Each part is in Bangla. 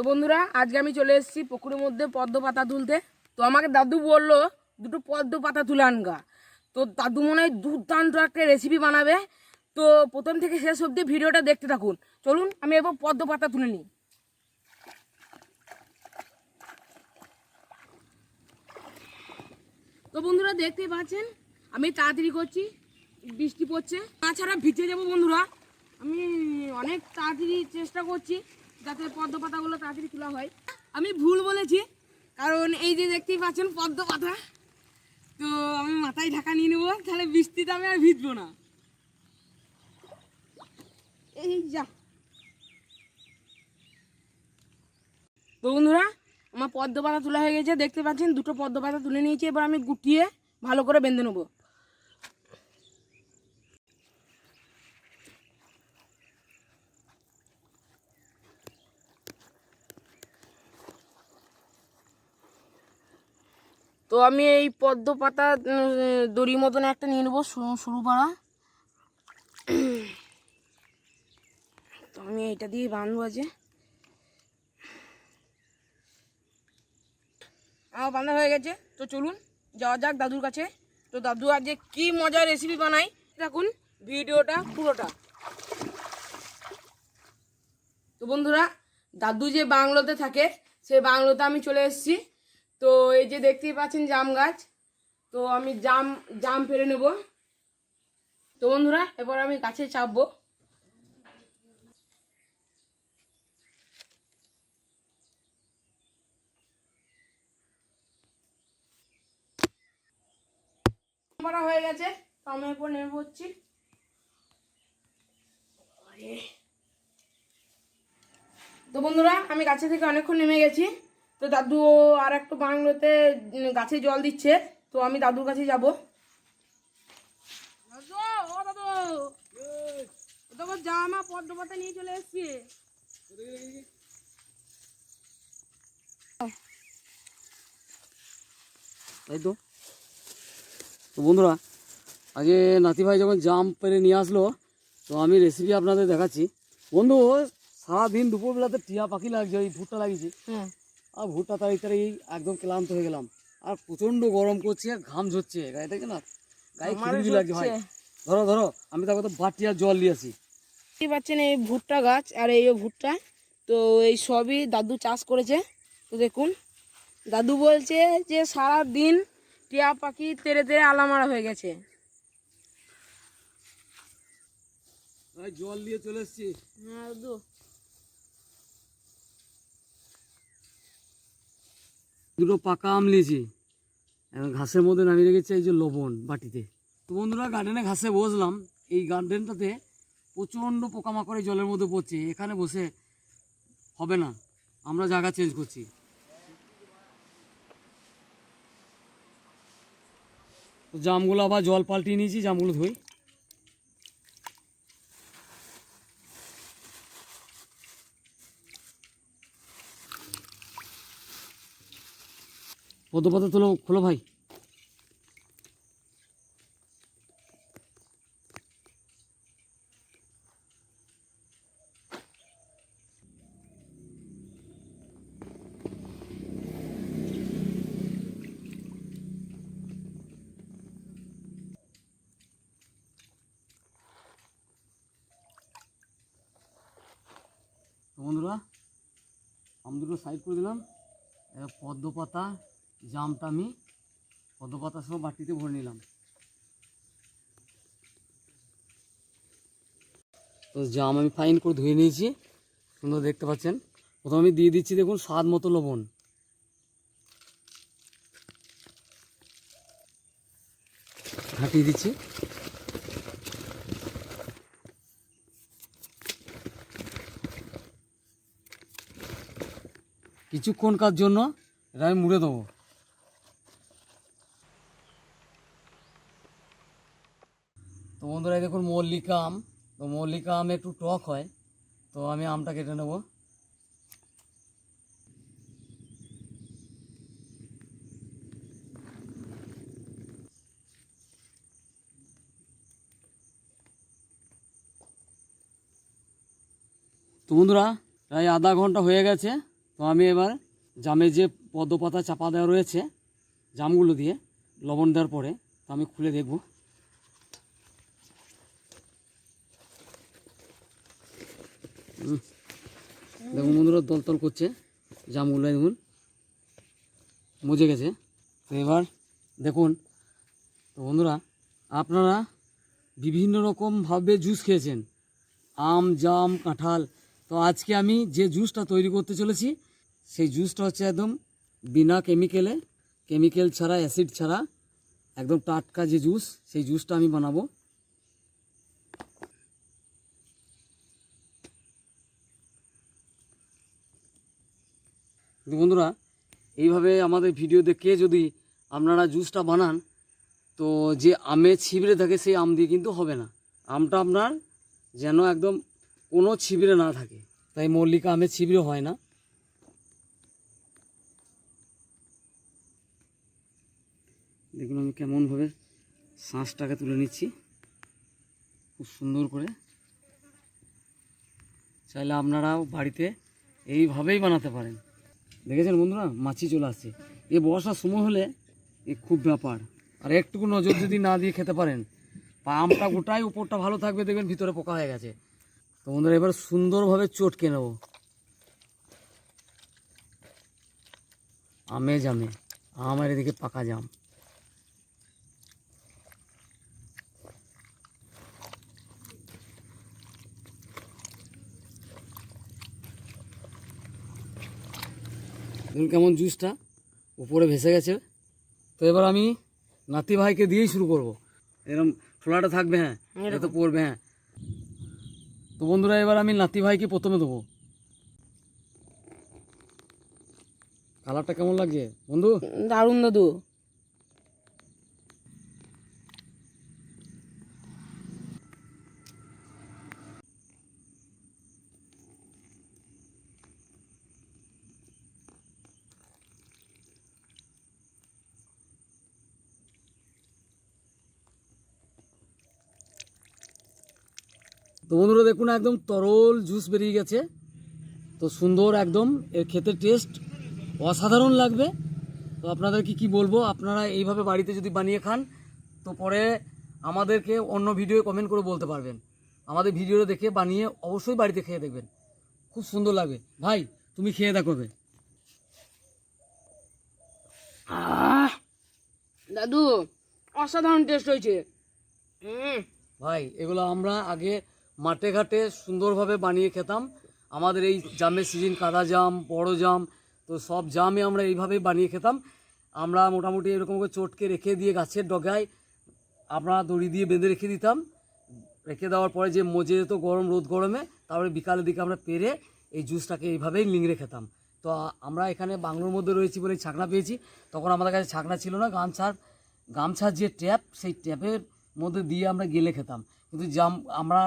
তো বন্ধুরা, আজকে আমি চলে এসেছি পুকুরের মধ্যে পদ্ম পাতা তুলতে। তো আমাকে দাদু বলল, দুটো পদ্ম পাতা তুলে আনগা। তো দাদু মনে হয় দুর্দান্ত একটা রেসিপি বানাবে। তো প্রথম থেকে শেষ অবধি ভিডিওটা দেখতে থাকুন। চলুন, আমি এবার পদ্ম পাতা তুলে নিই। তো বন্ধুরা, দেখতেই পাচ্ছেন, আমি তাড়াতাড়ি করছি, বৃষ্টি পড়ছে। তাছাড়া ভিজে যাব বন্ধুরা, আমি অনেক তাড়াতাড়ি চেষ্টা করছি। যাতে পদ্ম পাতাগুলো তাড়াতাড়ি তোলা হয়। আমি ভুল বলেছি, কারণ এই যে দেখতেই পাচ্ছেন পদ্ম পাতা তো আমি মাথায় ঢাকা নিয়ে নেব, তাহলে বৃষ্টিতে আমি আর ভিজবো না। এই যা। তো বন্ধুরা, আমার পদ্ম পাতা তোলা হয়ে গেছে, দেখতে পাচ্ছেন দুটো পদ্ম পাতা তুলে নিয়েছি, এবার আমি গুটিয়ে ভালো করে বেঁধে নেব। তো আমি এই পদ্ম পাতা দড়ি মতন একটা নিয়ে নেব সরু পাড়া তো আমি এটা দিয়ে বাঁধবো আছে আমার বাঁধা হয়ে গেছে, তো চলুন যাওয়া যাক দাদুর কাছে। তো দাদু আজকে কি মজার রেসিপি বানাই দেখুন ভিডিওটা পুরোটা। তো বন্ধুরা, দাদু যে বাংলোতে থাকে, সে বাংলোতে আমি চলে এসেছি। তো এই যে দেখতেই পাচ্ছেন জাম গাছ, তো আমি জাম জাম পেরে নেব। তো বন্ধুরা, এবার আমি গাছে চাপবো। হয়ে গেছে, তো আমি এরপর নেমে পড়ছি তো বন্ধুরা, আমি গাছে থেকে অনেকক্ষণ নেমে গেছি। তো দাদু আর একটু বাংলোতে গাছে জল দিচ্ছে তো আমি দাদুর কাছে যাব। দাদু ও দাদু। তোকে জামা পদ্ম পাতা নিয়ে চলে এসছি। তাই তো। তো বন্ধুরা আগে নাতি ভাই যখন জাম পেরে নিয়ে আসলো তো আমি রেসিপি আপনাদের দেখাচ্ছি। বন্ধু সারাদিন দুপুরবেলাতে টিয়া পাখি লাগছে ওই ভুট্টা লাগিয়েছি। আর ভুট্টা তাড়ি তাড়ি একদম ক্লান্ত হয়ে গেলাম। আর প্রচণ্ড গরম করছে ঘাম ঝরছে গায়ে থেকে না? গায়ে খিরিখি লাগছে ভাই। ধরো ধরো আমি তাকে তো বাটি আর জল দিয়ে আসি। দেখতে পাচ্ছেন এই ভুট্টা গাছ আর এই ভুট্টা। তো এই সবই দাদু চাষ করেছে তো দেখুন। দাদু বলছে যে সারা দিন টিয়া পাখি তেরে তেরে আলামারা হয়ে গেছে। জল দিয়ে চলে এসছি। হ্যাঁ দাদু। দুটো পাকা আম নিয়েছি। ঘাসের মধ্যে নামিয়ে রেখেছি এই যে লবণ বাটিতে। তো বন্ধুরা গার্ডেনে ঘাসে বসলাম। এই গার্ডেনটাতে প্রচণ্ড পোকামাকড়ে জলের মধ্যে পড়ছে। এখানে বসে হবে না। আমরা জায়গা চেঞ্জ করছি। জামগুলো আবার জল পাল্টিয়ে নিয়েছি, জামগুলো ধুই। পদ্ম পাতা তোলো খোলো ভাই। বন্ধুরা আম দুটো সাইড করে দিলাম। পদ্ম পাতা জামটা আমি পদ্ম পাতার সহ বাটিতে ভরে নিলাম। তো জাম আমি ফাইন করে ধুয়ে নিয়েছি। সুন্দর দেখতে পাচ্ছেন। প্রথমে আমি দিয়ে দিচ্ছি দেখুন, স্বাদ মতো লবণ। ঘাটিয়ে দিচ্ছি। কিছুক্ষণ কিছুক্ষণকার জন্য এটা আমি মুড়ে দেবো। বন্ধুরা দেখুন মল্লিকা আম। তো মল্লিকা আম একটু টক হয়, তো আমি আমটা কেটে নেব। তো বন্ধুরা, প্রায় আধা ঘণ্টা হয়ে গেছে, তো আমি এবার জামে যে পদ্ম পাতা চাপা দেওয়া রয়েছে, জামগুলো দিয়ে লবণ দেওয়ার পরে, তো আমি খুলে দেখব। দেখুন বন্ধুরা, দলতল করছে। জামগুলো দেখুন, মজে গেছে। তো এবার দেখুন, তো বন্ধুরা, আপনারা বিভিন্ন রকমভাবে জুস খেয়েছেন। আম, জাম, কাঁঠাল। তো আজকে আমি যে জুসটা তৈরি করতে চলেছি, সেই জুসটা হচ্ছে একদম বিনা কেমিক্যালে কেমিক্যাল ছাড়া অ্যাসিড ছাড়া, একদম টাটকা যে জুস সেই জুসটা আমি বানাবো। কিন্তু বন্ধুরা, এইভাবে আমাদের ভিডিও দেখে যদি আপনারা জুসটা বানান, তো যে আমে ছিবড়ে থাকে সেই আম দিয়ে কিন্তু হবে না। আমটা আপনার যেন একদম কোনো ছিবড়ে না থাকে। তাই মল্লিকা আমের ছিবড়ে হয় না। দেখুন আমি কেমনভাবে শাঁসটাকে তুলে নিচ্ছি। খুব সুন্দর করে। চাইলে আপনারাও বাড়িতে এইভাবেই বানাতে পারেন। দেখেছেন বন্ধুরা? মাছি চলে আসছে। এ বর্ষার সময় হলে এ খুব ব্যাপার। আর একটুকু নজর যদি না দিয়ে খেতে পারেন আমটা গোটাই উপরটা ভালো থাকবে, দেখবেন ভিতরে পোকা হয়ে গেছে। তো বন্ধুরা, এবার সুন্দরভাবে চটকে নেব। আমে জামে। আমার এদিকে পাকা জাম। দেখুন কেমন জুসটা উপরে ভেসে গেছে। তো এবার আমি নাতি ভাইকে দিয়েই শুরু করব। এরকম ফোলাটা থাকবে হ্যাঁ? এটা তো পড়বে হ্যাঁ। তো বন্ধুরা এবার আমি নাতি ভাইকে প্রথমে দেবো। কালারটা কেমন লাগছে? বন্ধু? দারুণ দাদু তো বন্ধুরা দেখুন একদম তরল জুস বেরিয়ে গেছে। তো সুন্দর একদম এর খেতে টেস্ট অসাধারণ লাগবে। তো আপনাদেরকে কি বলব আপনারা এইভাবে বাড়িতে যদি বানিয়ে খান তো পরে আমাদেরকে অন্য ভিডিও কমেন্ট করে বলতে পারবেন। আমাদের ভিডিওটা দেখে বানিয়ে অবশ্যই বাড়িতে খেয়ে দেখবেন। খুব সুন্দর লাগবে। ভাই তুমি খেয়ে দেখো। দাদু অসাধারণ টেস্ট হয়েছে। হুম ভাই এগুলো আমরা আগে মাঠে ঘাটে সুন্দরভাবে বানিয়ে খেতাম। আমাদের এই জামের সিজন কাদা জাম, বড় জাম, তো সব জামে আমরা এইভাবেই বানিয়ে খেতাম। আমরা মোটামুটি এরকম করে চটকে রেখে দিয়ে গাছের ডগায় আমরা দড়ি দিয়ে বেঁধে রেখে দিতাম। রেখে দেওয়ার পরে যে মজে যেত গরম, রোদ গরমে, তারপরে বিকালের দিকে আমরা পেরে এই জুসটাকে এইভাবেই লিংড়ে খেতাম। তো আমরা এখানে বাংলোর মধ্যে রয়েছি বলে ছাকনা পেয়েছি। তখন আমাদের কাছে ছাকনা ছিল না, গামছার গামছার যে ট্যাপ, সেই ট্যাপের মধ্যে দিয়ে আমরা গেলে খেতাম। কিন্তু জাম, আমরা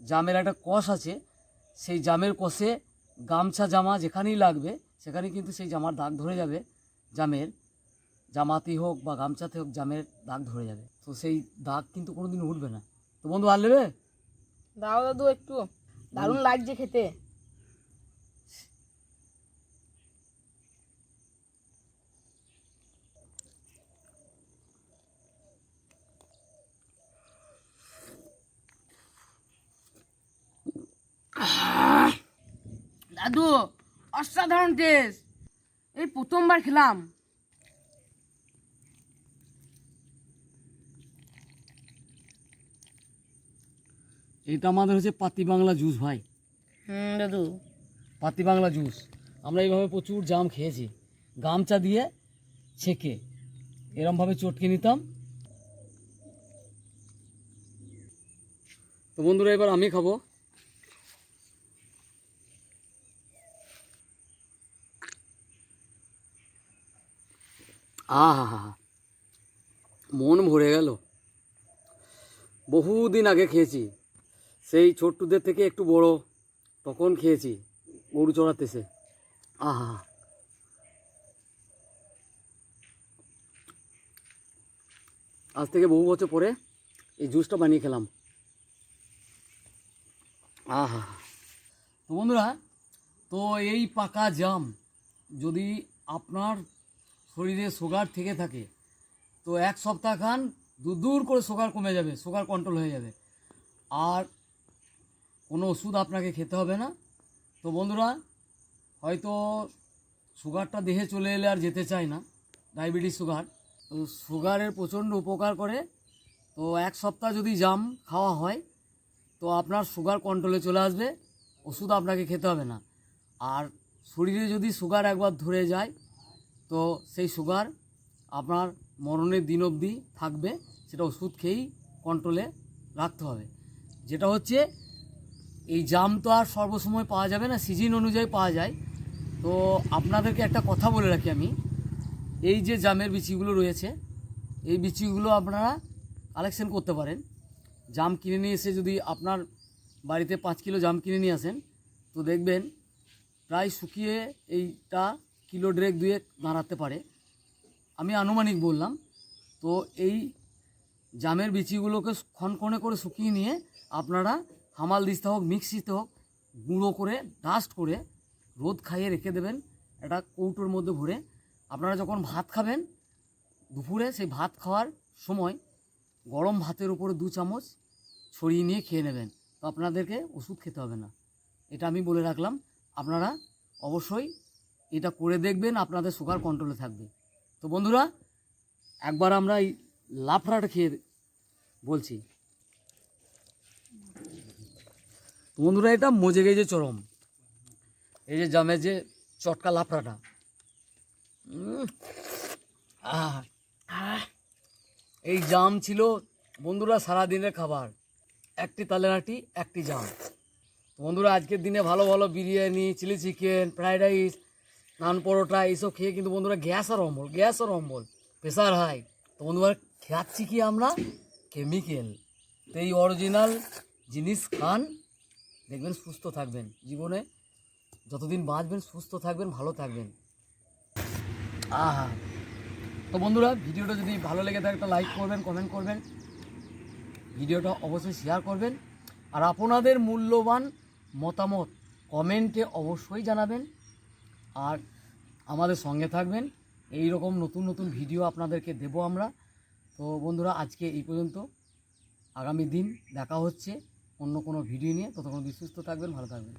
জামের একটা কষ আছে সেই জামের কষে গামছা জামা যেখানেই লাগবে সেখানে কিন্তু সেই জামার দাগ ধরে যাবে জামের। জামাতেই হোক বা গামছাতে হোক জামের দাগ ধরে যাবে। তো সেই দাগ কিন্তু কোনোদিন উঠবে না। তো বন্ধু আর নেবে? দাও দাদু একটু। দারুণ লাগছে খেতে। দাদু অসাধারণ টেস্ট এই প্রথমবার খেলাম। এটা আমাদের হচ্ছে পাতি বাংলা জুস ভাই। হুম দাদু। পাতি বাংলা জুস আমরা এইভাবে প্রচুর জাম খেয়েছি। গামছা দিয়ে ছেঁকে। এরমভাবে চটকে নিতাম। তো বন্ধুরা এবার আমি খাব। আহা মন ভরে গেল। বহুদিন আগে খেয়েছি। সেই ছোট্টদের থেকে একটু বড়, তখন খেয়েছি গরু চড়াতেছে আহা আজ থেকে বহু বছর পরে এই জুসটা বানিয়ে খেলাম। আহা তো বন্ধুরা, তো এই পাকা জাম যদি আপনার শরীরে সুগার থেকে থাকে, তো এক সপ্তাহ খান দূর করে সুগার কমে যাবে সুগার কন্ট্রোল হয়ে যাবে। আর কোনো ওষুধ আপনাকে খেতে হবে না। তো বন্ধুরা, হয়তো সুগারটা দেহে চলে এলে আর যেতে চায় না ডায়াবেটিস সুগার তো সুগারের প্রচণ্ড উপকার করে। তো এক সপ্তাহ যদি জাম খাওয়া হয়, তো আপনার সুগার কন্ট্রোলে চলে আসবে, ওষুধ আপনাকে খেতে হবে না। আর শরীরে যদি সুগার একবার ধরে যায় তো সেই সুগার আপনার মরণের দিন অবধি থাকবে, সেটা ওষুধ খেয়েই কন্ট্রোলে রাখতে হবে। যেটা হচ্ছে, এই জাম তো আর সর্বসময় পাওয়া যাবে না সিজন অনুযায়ী পাওয়া যায়। তো আপনাদেরকে একটা কথা বলে রাখি আমি, এই যে জামের বিচিগুলো রয়েছে, এই বিচিগুলো আপনারা কালেকশন করতে পারেন। জাম কিনে নিয়ে এসে যদি আপনার বাড়িতে পাঁচ কিলো জাম কিনে নিয়ে আসেন, তো দেখবেন প্রায় শুকিয়ে এইটা কিলো ড্রেক দুয়ে দাঁড়াতে পারে। আমি আনুমানিক বললাম। তো এই জামের বিচিগুলোকে খনখনে করে শুকিয়ে নিয়ে আপনারা হামাল দিস্তা হোক মিক্সিতে হোক, গুঁড়ো করে, ডাস্ট করে রোদ খাইয়ে রেখে দেবেন। একটা কৌটোর মধ্যে ভরে আপনারা যখন ভাত খাবেন, দুপুরে সেই ভাত খাওয়ার সময় গরম ভাতের উপরে দু চামচ ছড়িয়ে নিয়ে খেয়ে নেবেন। তো আপনাদেরকে ওষুধ খেতে হবে না। এটা আমি বলে রাখলাম। আপনারা অবশ্যই এটা করে দেখবেন, আপনাদের সুগার কন্ট্রোলে থাকবে। তো বন্ধুরা, একবার আমরা এই লাফড়াটা খেয়ে বলছি। তো বন্ধুরা, এটা মজে গেছে চরম। এই যে জামের যে চটকা লাফড়াটা। এই জাম ছিল, বন্ধুরা, সারাদিনের খাবার। একটি তালেরাটি একটি জাম। বন্ধুরা, আজকের দিনে ভালো ভালো biryani, chilli chicken, fried rice naan paratha, এইসব খেয়ে কিন্তু বন্ধুরা গ্যাস আর অম্বল, গ্যাস আর অম্বল। Pressure high. তো বন্ধুরা, খাচ্ছি কি আমরা? কেমিক্যাল। তো এই অরিজিনাল জিনিস খান, দেখবেন সুস্থ থাকবেন। জীবনে যতদিন বাঁচবেন, সুস্থ থাকবেন, ভালো থাকবেন। আহা। তো বন্ধুরা, ভিডিওটা যদি ভালো লেগে থাকে একটা লাইক করবেন কমেন্ট করবেন। ভিডিওটা অবশ্যই শেয়ার করবেন। আর আপনাদের মূল্যবান মতামত কমেন্টে অবশ্যই জানাবেন। আর আমাদের সঙ্গে থাকবেন। এই রকম নতুন নতুন ভিডিও আপনাদেরকে দেব আমরা। তো বন্ধুরা, আজকে এই পর্যন্ত। আগামী দিন দেখা হচ্ছে অন্য কোনো ভিডিও নিয়ে। ততক্ষণ বিশ্বস্ত থাকবেন, ভালো থাকবেন।